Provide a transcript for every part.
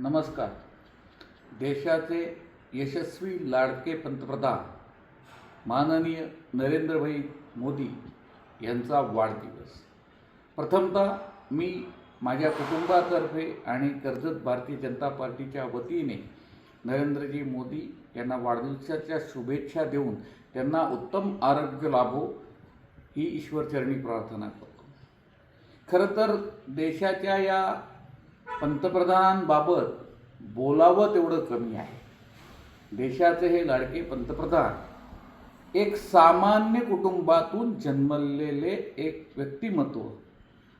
नमस्कार. देशाचे यशस्वी लाडके पंतप्रधान माननीय नरेंद्रभाई मोदी यांचा वाढदिवस. प्रथमतः मी माझ्या कुटुंबातर्फे आणि कर्जत भारतीय जनता पार्टीच्या वतीने नरेंद्रजी मोदी यांना वाढदिवसाच्या शुभेच्छा देऊन त्यांना उत्तम आरोग्य लाभो ही ईश्वरचरणी प्रार्थना करतो. खरं तर देशाच्या या पंतप्रधानांबाबत बोलावं तेवढं कमी आहे. देशाचे हे लाडके पंतप्रधान एक सामान्य कुटुंबातून जन्मलेले एक व्यक्तिमत्व.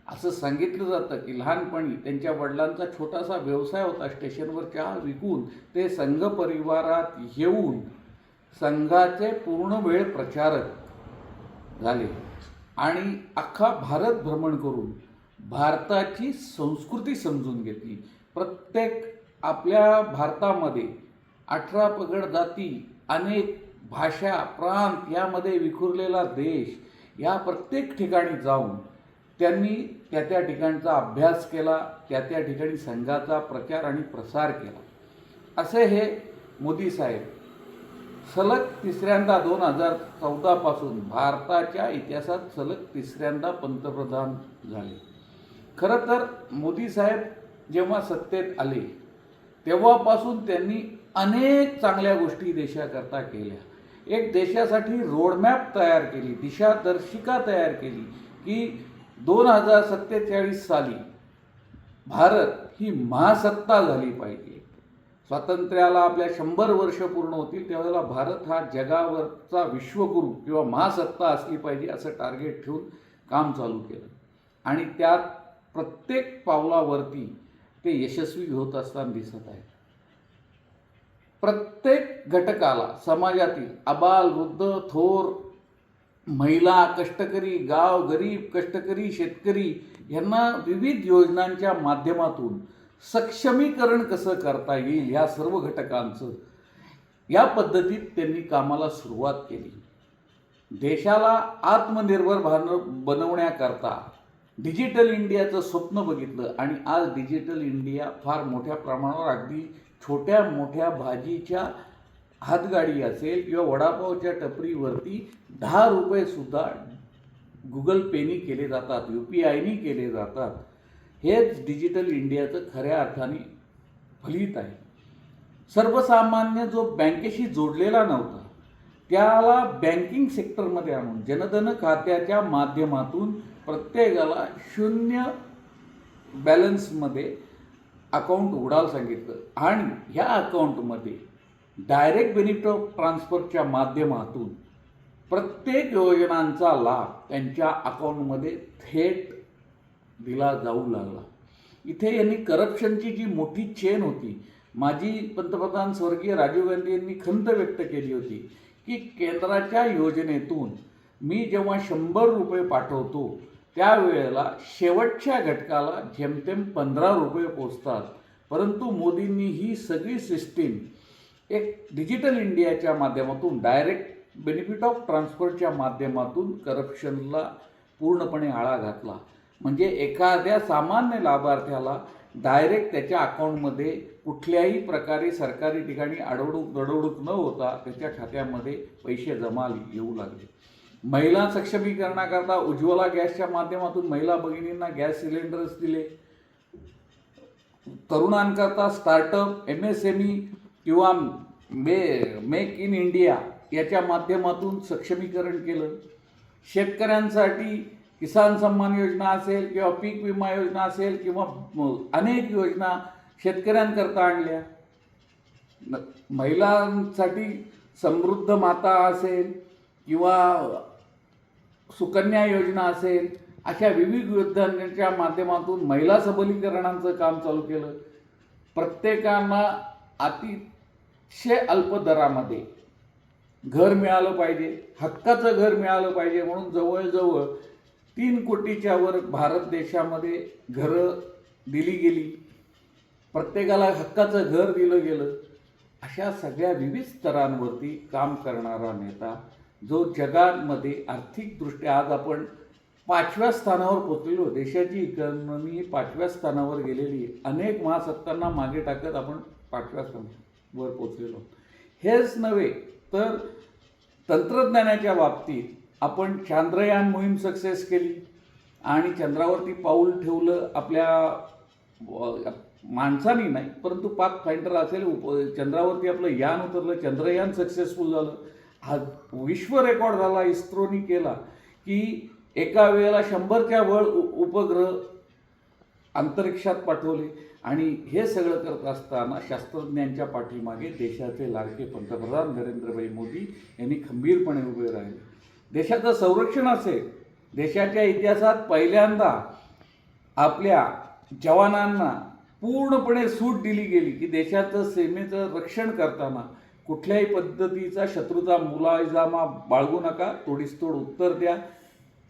असं सांगितलं जातं की लहानपणी त्यांच्या वडिलांचा छोटासा व्यवसाय होता स्टेशनवर चहा विकून ते संघ परिवारात येऊन संघाचे पूर्ण वेळ प्रचारक झाले आणि अख्खा भारत भ्रमण करून भारताची संस्कृती समजून घेतली. प्रत्येक आपल्या भारतामध्ये अठरा पगड जाती अनेक भाषा प्रांत यामध्ये विखुरलेला देश या प्रत्येक ठिकाणी जाऊन त्यांनी त्या त्या ठिकाणचा अभ्यास केला त्या त्या ठिकाणी संघाचा प्रचार आणि प्रसार केला. असे हे मोदी साहेब. सलग तिसऱ्यांदा दोन हजार चौदापासून भारताच्या इतिहासात सलग तिसऱ्यांदा पंतप्रधान झाले. खरं तर मोदी साहेब जेव्हा सत्तेत आले तेव्हापासून त्यांनी अनेक चांगल्या गोष्टी देशाकरता केल्या. एक देशासाठी रोडमॅप तयार केली दिशादर्शिका तयार केली की दोन हजार सत्तेचाळीस साली भारत ही महासत्ता झाली पाहिजे. स्वातंत्र्याला आपल्या शंभर वर्ष पूर्ण होतील त्यावेळेला भारत हा जगावरचा विश्वगुरू किंवा महासत्ता असली पाहिजे असं टार्गेट ठेवून काम चालू केलं. आणि त्यात प्रत्येक पावलावरती ते यशस्वी होत असताना दिसत आहेत. प्रत्येक घटकाला समाजातील अबाल वृद्ध थोर महिला कष्टकरी गाव गरीब कष्टकरी शेतकरी यांना विविध योजनांच्या माध्यमातून सक्षमीकरण कसं करता येईल ह्या सर्व घटकांचं या पद्धतीत त्यांनी कामाला सुरुवात केली. देशाला आत्मनिर्भर भान बनवण्याकरता डिजिटल इंडियाचं स्वप्न बघितलं आणि आज डिजिटल इंडिया फार मोठ्या प्रमाणावर अगदी छोट्या मोठ्या भाजीच्या हातगाडी असेल किंवा वडापावच्या टपरीवरती दहा रुपयेसुद्धा गुगल पेनी केले जातात यू पी आयनी केले जातात. हेच डिजिटल इंडियाचं खऱ्या अर्थाने फलित आहे. सर्वसामान्य जो बँकेशी जोडलेला नव्हता त्याला बँकिंग सेक्टरमध्ये आणून जनधन खात्याच्या माध्यमातून प्रत्येकाला शून्य बॅलन्समध्ये अकाउंट उघडायला सांगितलं. आणि ह्या अकाउंटमध्ये डायरेक्ट बेनिफिट ऑफ ट्रान्सफरच्या माध्यमातून प्रत्येक योजनांचा लाभ त्यांच्या अकाउंटमध्ये थेट दिला जाऊ लागला. इथे यांनी करप्शनची जी मोठी चेन होती माजी पंतप्रधान स्वर्गीय राजीव गांधी यांनी खंत व्यक्त केली होती की केंद्राच्या योजनेतून मी जेव्हा शंभर रुपये पाठवतो त्यावेळेला शेवटच्या घटकाला जेमतेम पंधरा रुपये पोचतात. परंतु मोदींनी ही सगळी सिस्टीम एक डिजिटल इंडियाच्या माध्यमातून डायरेक्ट बेनिफिट ऑफ ट्रान्सफरच्या माध्यमातून करप्शनला पूर्णपणे आळा घातला. म्हणजे एखाद्या सामान्य लाभार्थ्याला डायरेक्ट त्याच्या अकाउंटमध्ये कुठल्याही प्रकारे सरकारी ठिकाणी अडवडूक दडवडूक न होता त्याच्या खात्यामध्ये पैसे जमा येऊ लागले. महिला सक्षमीकरणाकरता उज्ज्वला गॅसच्या माध्यमातून महिला भगिनींना गॅस सिलेंडर्स दिले. तरुणांकरता startup M S M E किंवा मे मेक इन इंडिया याच्या माध्यमातून सक्षमीकरण केलं. शेतकऱ्यांसाठी किसान सन्मान योजना असेल किंवा पीक विमा योजना असेल किंवा अनेक योजना शेतकऱ्यांकरता आणल्या. न- महिलांसाठी समृद्ध माता असेल किंवा सुकन्या योजना असेल अशा विविध योजनांच्या माध्यमातून महिला सबलीकरणाचं काम चालू केलं. प्रत्येकांना अतिशय अल्प दरामध्ये घर मिळालं पाहिजे हक्काचं घर मिळालं पाहिजे म्हणून जवळजवळ तीन कोटीच्या वर भारत देशामध्ये घरं दिली गेली. प्रत्येकाला हक्काचं घर दिलं गेलं. अशा सगळ्या विविध स्तरांवरती काम करणारा नेता जो जगामध्ये आर्थिकदृष्ट्या आज आपण पाचव्या स्थानावर पोचलेलो देशाची इकॉनॉमी पाचव्या स्थानावर गेलेली आहे. अनेक महासत्तांना मागे टाकत आपण पाचव्या स्थानावर पोचलेलो हेच नव्हे तर तंत्रज्ञानाच्या बाबतीत आपण चांद्रयान मोहीम सक्सेस केली आणि चंद्रावरती पाऊल ठेवलं आपल्या माणसानी नाही परंतु पाक फाइंडर असेल उप चंद्रावरती आपलं यान उतरलं चंद्रयान सक्सेसफुल झालं. हा विश्व रेकॉर्ड झाला इस्रोनी केला की एका वेळेला शंभरच्या वर उपग्रह अंतरिक्षात पाठवले. आणि हे सगळं करत असताना शास्त्रज्ञांच्या पाठीमागे देशाचे लाडके पंतप्रधान नरेंद्रभाई मोदी यांनी खंबीरपणे उभे राहिले. देशाचं संरक्षण असेल देशाच्या इतिहासात पहिल्यांदा आपल्या जवानांना पूर्णपणे सूट दिली गेली की देशाचं सीमेचं रक्षण करताना कुठल्याही पद्धतीचा शत्रूचा मुलायजामा बाळगू नका तोडीसतोड उत्तर द्या.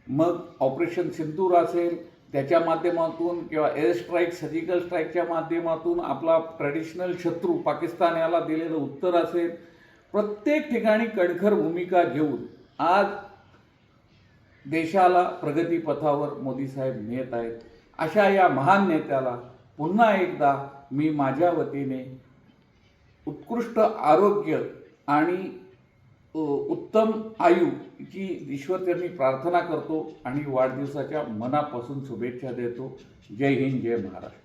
मग ऑपरेशन सिंदूर असेल त्याच्या माध्यमातून किंवा एअर स्ट्राईक सर्जिकल स्ट्राईकच्या माध्यमातून आपला ट्रॅडिशनल शत्रू पाकिस्तान याला दिलेलं उत्तर असेल. प्रत्येक ठिकाणी कणखर भूमिका घेऊन आज देशाला प्रगतीपथावर मोदी साहेब नेत आहेत. अशा या महान नेत्याला पुन्हा एकदा मी माझ्या वतीने उत्कृष्ट आरोग्य आणि अ, उत्तम आयुची त्यांनी प्रार्थना करतो आणि वाढदिवसाच्या मनापासून शुभेच्छा देतो. जय हिंद जय महाराष्ट्र.